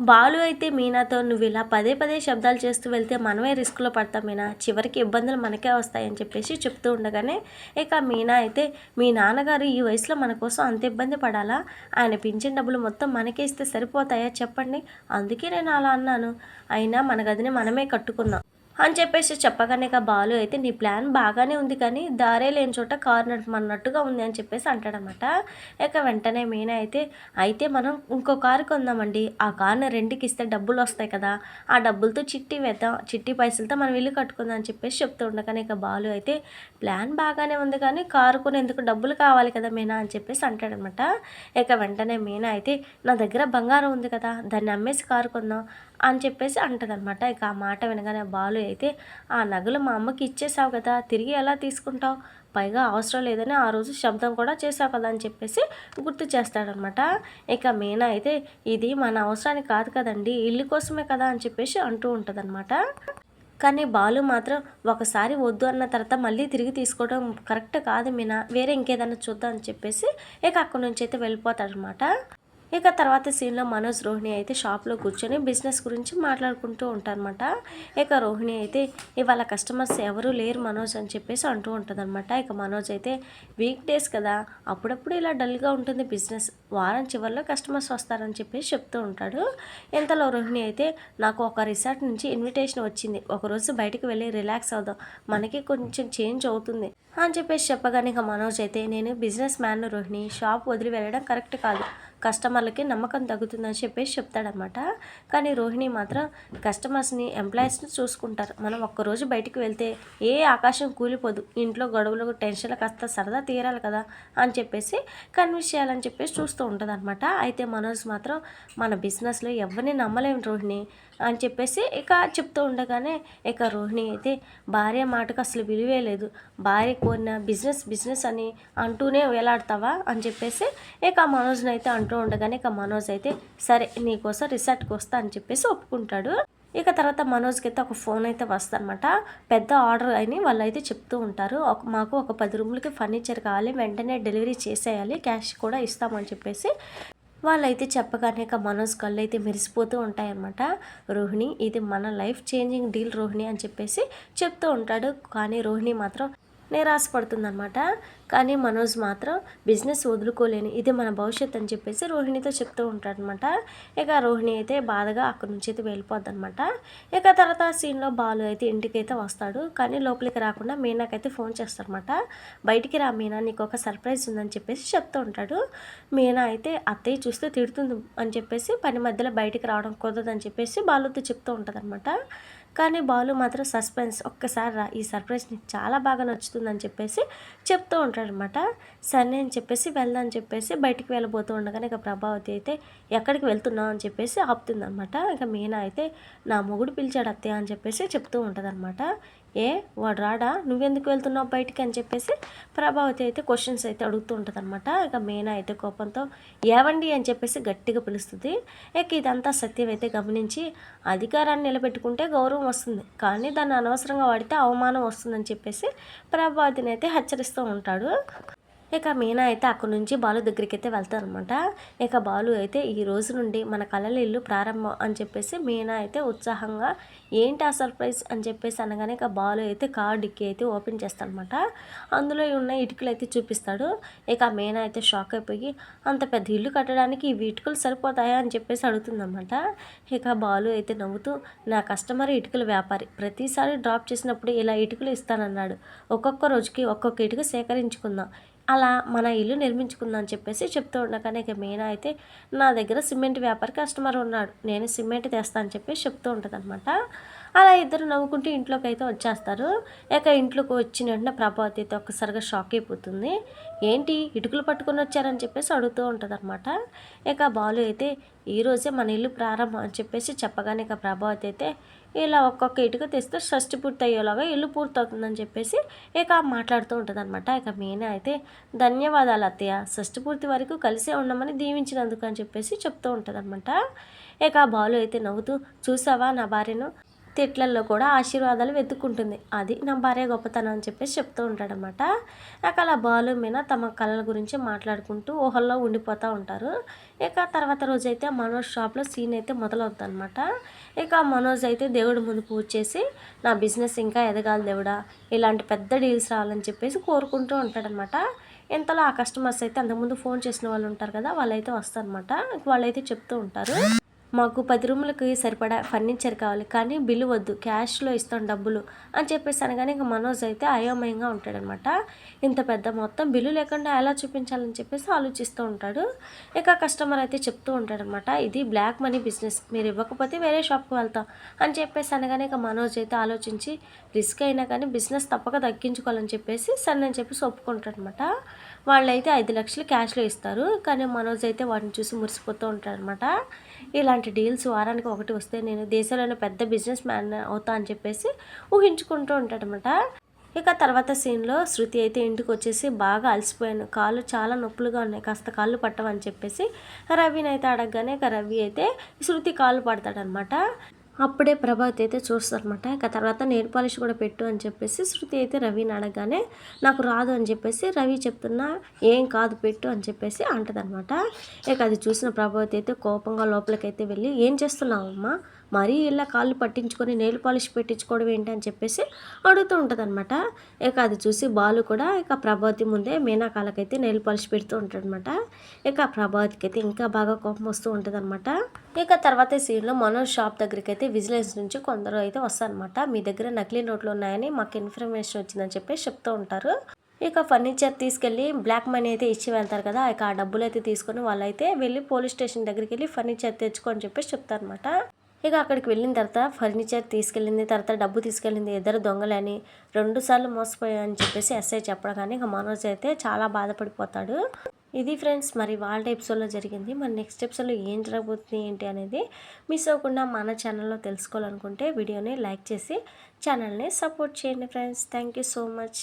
బాలు అయితే మీనాతో నువ్వు ఇలా పదే పదే శబ్దాలు చేస్తూ వెళ్తే మనమే రిస్క్లో పడతాం మీనా. చివరికి ఇబ్బందులు మనకే వస్తాయని చెప్పేసి చెప్తూ ఉండగానే ఇక మీనా అయితే మీ నాన్నగారు ఈ వయసులో మన కోసం అంత ఇబ్బంది పడాలా? ఆయన పింఛన్ డబ్బులు మొత్తం మనకే ఇస్తే సరిపోతాయా? చెప్పండి. అందుకే నేను అలా అన్నాను. అయినా మన గదిని మనమే కట్టుకుందాం అని చెప్పేసి చెప్పగానే ఇక బాలు అయితే నీ ప్లాన్ బాగానే ఉంది కానీ దారే లేని చోట కారు నడపమన్నట్టుగా ఉంది అని చెప్పేసి అంటాడనమాట ఇక వెంటనే మీనా అయితే అయితే మనం ఇంకో కారు కొందామండి. ఆ కారుని రెండుకి ఇస్తే డబ్బులు వస్తాయి కదా. ఆ డబ్బులతో చిట్టి వేద్దాం. చిట్టి పైసలతో మనం ఇల్లు కట్టుకుందాం అని చెప్పేసి చెప్తూ ఉండగానే ఇక బాలు అయితే ప్లాన్ బాగానే ఉంది కానీ కారు కొనేందుకు డబ్బులు కావాలి కదా మీనా అని చెప్పేసి అంటాడనమాట ఇక వెంటనే మీనా అయితే నా దగ్గర బంగారం ఉంది కదా. దాన్ని అమ్మేసి కారు కొందాం. అని చెప్పేసి అంటదనమాట ఇక ఆ మాట వినగానే బాలు అయితే ఆ నగలు మా అమ్మకి ఇచ్చేసావు కదా తిరిగి ఎలా తీసుకుంటావు? పైగా అవసరం లేదని ఆ రోజు శబ్దం కూడా చేసావు కదా అని చెప్పేసి గుర్తు చేస్తాడనమాట ఇక మీనా అయితే ఇది మన అవసరానికి కాదు కదండి ఇల్లు కోసమే కదా అని చెప్పేసి అంటూ ఉంటుందన్నమాట. కానీ బాలు మాత్రం ఒకసారి వద్దు అన్న తర్వాత మళ్ళీ తిరిగి తీసుకోవడం కరెక్ట్ కాదు మీనా వేరే ఇంకేదన్నా చూద్దాం అని చెప్పేసి ఇక అక్కడి నుంచి అయితే వెళ్ళిపోతాడనమాట ఇక తర్వాత సీన్లో మనోజ్ రోహిణి అయితే షాప్లో కూర్చొని బిజినెస్ గురించి మాట్లాడుకుంటూ ఉంటారనమాట ఇక రోహిణి అయితే ఇవాళ కస్టమర్స్ ఎవరూ లేరు మనోజ్ అని చెప్పేసి అంటూ ఉంటుందన్నమాట. ఇక మనోజ్ అయితే వీక్ డేస్ కదా అప్పుడప్పుడు ఇలా డల్గా ఉంటుంది బిజినెస్ వారం చివరిలో కస్టమర్స్ వస్తారని చెప్పేసి చెప్తూ ఉంటాడు. ఇంతలో రోహిణి అయితే నాకు ఒక రిసార్ట్ నుంచి ఇన్విటేషన్ వచ్చింది. ఒకరోజు బయటకు వెళ్ళి రిలాక్స్ అవుదాం. మనకి కొంచెం చేంజ్ అవుతుంది. అని చెప్పేసి చెప్పగానే ఇక మనోజ్ అయితే నేను బిజినెస్ మ్యాన్ రోహిణి షాప్ వదిలి వెళ్ళడం కరెక్ట్ కాదు. కస్టమర్లకి నమ్మకం తగ్గుతుందని చెప్పేసి చెప్తాడనమాట. కానీ రోహిణి మాత్రం కస్టమర్స్ని ఎంప్లాయీస్ని చూసుకుంటారు. మనం ఒక్కరోజు బయటికి వెళ్తే ఏ ఆకాశం కూలిపోదు. ఇంట్లో గొడవలు టెన్షన్లు కాస్త సరదా తీరాలి కదా అని చెప్పేసి కన్విన్స్ చేయాలని చెప్పేసి చూస్తూ ఉంటుంది అనమాట అయితే మనోజ్ మాత్రం మన బిజినెస్లో ఎవరిని నమ్మలేము రోహిణి అని చెప్పేసి ఇక చెప్తూ ఉండగానే ఇక రోహిణి అయితే భార్య మాటకు అసలు విలువే లేదు. భార్య కోరిన బిజినెస్ బిజినెస్ అని అంటూనే వేలాడతావా అని చెప్పేసి ఇక మనోజ్ని అయితే అంటూ ఉండగానే ఇక మనోజ్ అయితే సరే నీకోసం రిసార్ట్కి వస్తా అని చెప్పేసి ఒప్పుకుంటాడు. ఇక తర్వాత మనోజ్కి అయితే ఒక ఫోన్ అయితే వస్తుందన్నమాట. పెద్ద ఆర్డర్ అని వాళ్ళు అయితే చెప్తూ ఉంటారు. ఒక మాకు ఒక పది రూములకి ఫర్నిచర్ కావాలి వెంటనే డెలివరీ చేసేయాలి క్యాష్ కూడా ఇస్తామని చెప్పేసి వాళ్ళైతే చెప్పగానే ఇక మనోజ్ కళ్ళు అయితే మెరిసిపోతూ ఉంటాయన్నమాట. రోహిణి ఇది మన లైఫ్ చేంజింగ్ డీల్ రోహిణి అని చెప్పేసి చెప్తూ ఉంటాడు. కానీ రోహిణి మాత్రం నిరాశపడుతుందన్నమాట. కానీ మనోజ్ మాత్రం బిజినెస్ వదులుకోలేని ఇది మన భవిష్యత్ అని చెప్పేసి రోహిణితో చెప్తూ ఉంటాడనమాట ఇక రోహిణి అయితే బాధగా అక్కడి నుంచి అయితే వెళ్ళిపోద్ది అనమాట ఇక తర్వాత సీన్లో బాలు అయితే ఇంటికి అయితే వస్తాడు. కానీ లోపలికి రాకుండా మీనాకైతే ఫోన్ చేస్తాడనమాట బయటికి రా మీనా నీకు ఒక సర్ప్రైజ్ ఉందని చెప్పేసి చెప్తూ ఉంటాడు. మీనా అయితే అత్తయ్య చూస్తే తిడుతుంది అని చెప్పేసి పని మధ్యలో బయటికి రావడం కుదరదని చెప్పేసి బాలుతో చెప్తూ ఉంటుంది కానీ బాలు మాత్రం సస్పెన్స్ ఒక్కసారి రా ఈ సర్ప్రైజ్ నీకు చాలా బాగా నచ్చుతుందని చెప్పేసి చెప్తూ ఉంటాడనమాట సరే అని చెప్పేసి వెళ్దాం అని చెప్పేసి బయటికి వెళ్ళబోతూ ఉండగానే ఇక ప్రభావతి అయితే ఎక్కడికి వెళ్తున్నావు అని చెప్పేసి ఆపుతుందనమాట ఇక మీనా అయితే నా మొగుడు పిలిచాడు అత్తయ్య అని చెప్పేసి చెప్తూ ఉంటుందన్నమాట. ఏ వాడు రాడా? నువ్వెందుకు వెళ్తున్నావు బయటికి అని చెప్పేసి ప్రభావతి అయితే క్వశ్చన్స్ అయితే అడుగుతూ ఉంటుంది అనమాట ఇక మేనా అయితే కోపంతో ఏవండి? అని చెప్పేసి గట్టిగా పిలుస్తుంది. ఇక ఇదంతా సత్యం అయితే గమనించి అధికారాన్ని నిలబెట్టుకుంటే గౌరవం వస్తుంది. కానీ దాన్ని అనవసరంగా వాడితే అవమానం వస్తుందని చెప్పేసి ప్రభావతిని అయితే హెచ్చరిస్తూ ఉంటాడు. ఇక మీనా అయితే అక్కడి నుంచి బాలు దగ్గరికి అయితే వెళ్తారనమాట ఇక బాలు అయితే ఈ రోజు నుండి మన కళల ఇల్లు ప్రారంభం అని చెప్పేసి మీనా అయితే ఉత్సాహంగా ఏంటి ఆ సర్ప్రైజ్ అని చెప్పేసి అనగానే ఇక బాలు అయితే కార్ డిక్కీ అయితే ఓపెన్ చేస్తాడనమాట అందులో ఉన్న ఇటుకలు అయితే చూపిస్తాడు. ఇక మీనా అయితే షాక్ అయిపోయి అంత పెద్ద ఇల్లు కట్టడానికి ఇవి ఇటుకలు సరిపోతాయా? అని చెప్పేసి అడుగుతుందన్నమాట. ఇక బాలు అయితే నవ్వుతూ నా కస్టమర్ ఇటుకల వ్యాపారి. ప్రతిసారి డ్రాప్ చేసినప్పుడు ఇలా ఇటుకలు ఇస్తానన్నాడు. ఒక్కొక్క రోజుకి ఒక్కొక్క ఇటుక సేకరించుకుందాం. అలా మన ఇల్లు నిర్మించుకుందాం అని చెప్పేసి చెప్తూ ఉండగానే ఇక మీనా అయితే నా దగ్గర సిమెంట్ వ్యాపారి కస్టమర్ ఉన్నాడు నేను సిమెంట్ తెస్తా అని చెప్పేసి చెప్తూ ఉంటుంది అనమాట అలా ఇద్దరు నవ్వుకుంటూ ఇంట్లోకి అయితే వచ్చేస్తారు. ఇక ఇంట్లోకి వచ్చిన వెంటనే ప్రభావతి అయితే ఒక్కసారిగా షాక్ అయిపోతుంది. ఏంటి ఇటుకలు పట్టుకొని వచ్చారని చెప్పేసి అడుగుతూ ఉంటుంది అనమాట ఇక బాలు అయితే ఈరోజే మన ఇల్లు ప్రారంభం అని చెప్పేసి చెప్పగానే ఇక ప్రభావతి అయితే ఇలా ఒక్కొక్క ఇటుక తెస్తే షష్టి పూర్తి అయ్యేలాగా ఇల్లు పూర్తవుతుందని చెప్పేసి ఇక మాట్లాడుతూ ఉంటుంది అనమాట ఇక మీనా అయితే ధన్యవాదాలు అత్తయ్య. షష్టి పూర్తి వరకు కలిసే ఉండమని దీవించినందుకు అని చెప్పేసి చెప్తూ ఉంటుంది అనమాట ఇక బాలు అయితే నవ్వుతూ చూసావా నా భార్యను? తిట్లల్లో కూడా ఆశీర్వాదాలు వెతుక్కుంటుంది. అది నా భార్య గొప్పతనం అని చెప్పేసి చెప్తూ ఉంటాడనమాట ఇక అలా బాలు మీద తమ కళల గురించి మాట్లాడుకుంటూ ఊహల్లో ఉండిపోతూ ఉంటారు. ఇక తర్వాత రోజు అయితే మనోజ్ షాప్లో సీన్ అయితే మొదలవుతుంది అనమాట ఇక మనోజ్ అయితే దేవుడి ముందు పూజ చేసి నా బిజినెస్ ఇంకా ఎదగాలి దేవుడా ఇలాంటి పెద్ద డీల్స్ రావాలని చెప్పేసి కోరుకుంటూ ఉంటాడనమాట ఇంతలో ఆ కస్టమర్స్ అయితే అంతకుముందు ఫోన్ చేసిన వాళ్ళు ఉంటారు కదా వాళ్ళైతే వస్తారనమాట వాళ్ళైతే చెప్తూ ఉంటారు. మాకు పది రూములకి సరిపడా ఫర్నిచర్ కావాలి కానీ బిల్లు వద్దు క్యాష్లో ఇస్తాం డబ్బులు అని చెప్పేసి అనగానే ఇంకా మనోజ్ అయితే అయోమయంగా ఉంటాడనమాట. ఇంత పెద్ద మొత్తం బిల్లు లేకుండా ఎలా చూపించాలని చెప్పేసి ఆలోచిస్తూ ఉంటాడు. ఇక కస్టమర్ అయితే చెప్తూ ఉంటాడనమాట ఇది బ్లాక్ మనీ బిజినెస్ మీరు ఇవ్వకపోతే వేరే షాప్కి వెళ్తాం అని చెప్పేసి అనగానే ఇక మనోజ్ అయితే ఆలోచించి రిస్క్ అయినా కానీ బిజినెస్ తప్పక తగ్గించుకోవాలని చెప్పేసి సరే అని చెప్పేసి ఒప్పుకుంటాడనమాట. వాళ్ళైతే ఐదు లక్షలు క్యాష్లో ఇస్తారు కానీ మనోజ్ అయితే వాటిని చూసి మురిసిపోతూ ఉంటాడనమాట. ఇలాంటి డీల్స్ వారానికి ఒకటి వస్తే నేను దేశంలోనే పెద్ద బిజినెస్ మ్యాన్ అవుతా అని చెప్పేసి ఊహించుకుంటూ ఉంటాడనమాట. ఇక తర్వాత సీన్లో శృతి అయితే ఇంటికి వచ్చేసి బాగా అలసిపోయాను. కాళ్ళు చాలా నొప్పులుగా ఉన్నాయి. కాస్త కాళ్ళు పట్టవని చెప్పేసి రవిని అయితే అడగగానే ఇక రవి అయితే శృతి కాళ్ళు పడతాడనమాట. అప్పుడే ప్రభావతి అయితే చూస్తారనమాట ఇక తర్వాత నెయిల్ పాలిష్ కూడా పెట్టు అని చెప్పేసి శృతి అయితే రవిని అడగగానే నాకు రాదు అని చెప్పేసి రవి చెప్తున్నా ఏం కాదు పెట్టు అని చెప్పేసి అంటదనమాట ఇక అది చూసిన ప్రభావతి అయితే కోపంగా లోపలికైతే వెళ్ళి ఏం చేస్తున్నావమ్మా? మరీ ఇలా కాళ్ళు పట్టించుకొని నెయిల్ పాలిష్ పెట్టించుకోవడం ఏంటి అని చెప్పేసి అడుగుతూ ఉంటుంది అనమాట ఇక అది చూసి బాలు కూడా ఇక ప్రభావతి ముందే మీనా కాళ్ళకైతే నెయిల్ పాలిష్ పెడుతూ ఉంటాడనమాట ఇక ప్రభావతికి అయితే ఇంకా బాగా కోపం వస్తూ ఉంటుంది అనమాట ఇక తర్వాత సీన్లో మనోజ్ షాప్ దగ్గరికి అయితే విజిలెన్స్ నుంచి కొందరు అయితే వస్తారనమాట మీ దగ్గర నకిలీ నోట్లు ఉన్నాయని మాకు ఇన్ఫర్మేషన్ వచ్చిందని చెప్పేసి చెప్తూ ఉంటారు. ఇక ఫర్నిచర్ తీసుకెళ్ళి బ్లాక్ మనీ అయితే ఇచ్చి వెళ్తారు కదా ఇక ఆ డబ్బులు అయితే తీసుకొని వాళ్ళైతే వెళ్ళి పోలీస్ స్టేషన్ దగ్గరికి వెళ్ళి ఫర్నిచర్ తెచ్చుకో అని చెప్పేసి చెప్తారనమాట ఇక అక్కడికి వెళ్ళిన తర్వాత ఫర్నిచర్ తీసుకెళ్ళింది తర్వాత డబ్బు తీసుకెళ్ళింది ఇద్దరు దొంగలని రెండు సార్లు మోసపోయాయని చెప్పేసి ఎస్ఐ చెప్పడగానే కానీ ఇక మనోజ్ అయితే చాలా బాధపడిపోతాడు. ఇది ఫ్రెండ్స్ మరి వాళ్ళ ఎపిసోడ్లో జరిగింది. మరి నెక్స్ట్ ఎపిసోడ్లో ఏం జరగబోతుంది ఏంటి అనేది మిస్ అవ్వకుండా మన ఛానల్లో తెలుసుకోవాలనుకుంటే వీడియోని లైక్ చేసి ఛానల్ని సపోర్ట్ చేయండి friends. Thank you so much.